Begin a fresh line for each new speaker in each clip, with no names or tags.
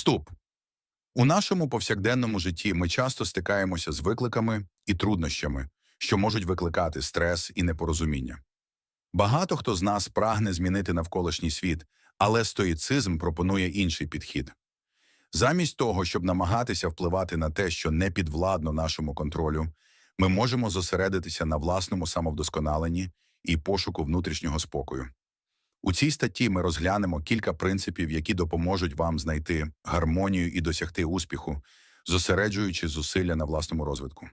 Вступ. У нашому повсякденному житті ми часто стикаємося з викликами і труднощами, що можуть викликати стрес і непорозуміння. Багато хто з нас прагне змінити навколишній світ, але стоїцизм пропонує інший підхід. Замість того, щоб намагатися впливати на те, що не підвладно нашому контролю, ми можемо зосередитися на власному самовдосконаленні і пошуку внутрішнього спокою. У цій статті ми розглянемо кілька принципів, які допоможуть вам знайти гармонію і досягти успіху, зосереджуючи зусилля на власному розвитку.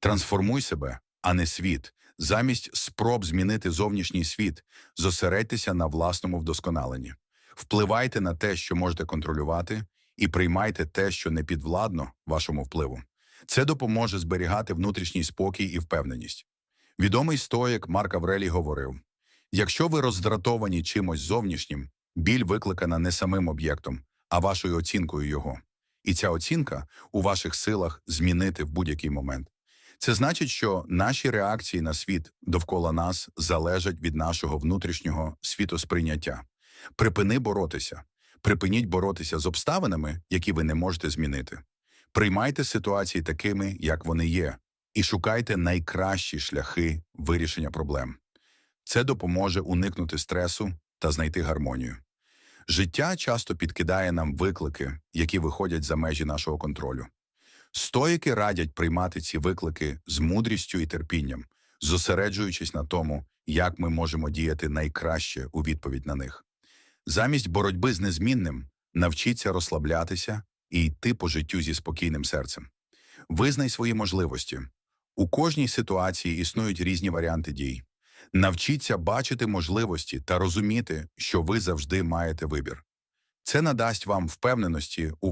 Трансформуй себе, а не світ. Замість спроб змінити зовнішній світ, зосередьтеся на власному вдосконаленні. Впливайте на те, що можете контролювати, і приймайте те, що не підвладно вашому впливу. Це допоможе зберігати внутрішній спокій і впевненість. Відомий стоїк Марк Аврелій говорив: якщо ви роздратовані чимось зовнішнім, біль викликана не самим об'єктом, а вашою оцінкою його. І ця оцінка у ваших силах змінити в будь-який момент. Це значить, що наші реакції на світ довкола нас залежать від нашого внутрішнього світосприйняття. Припини боротися. Припиніть боротися з обставинами, які ви не можете змінити. Приймайте ситуації такими, як вони є, і шукайте найкращі шляхи вирішення проблем. Це допоможе уникнути стресу та знайти гармонію. Життя часто підкидає нам виклики, які виходять за межі нашого контролю. Стоїки радять приймати ці виклики з мудрістю і терпінням, зосереджуючись на тому, як ми можемо діяти найкраще у відповідь на них. Замість боротьби з незмінним навчіться розслаблятися і йти по життю зі спокійним серцем. Визнай свої можливості. У кожній ситуації існують різні варіанти дій. Навчіться бачити можливості та розуміти, що ви завжди маєте вибір. Це надасть вам впевненості у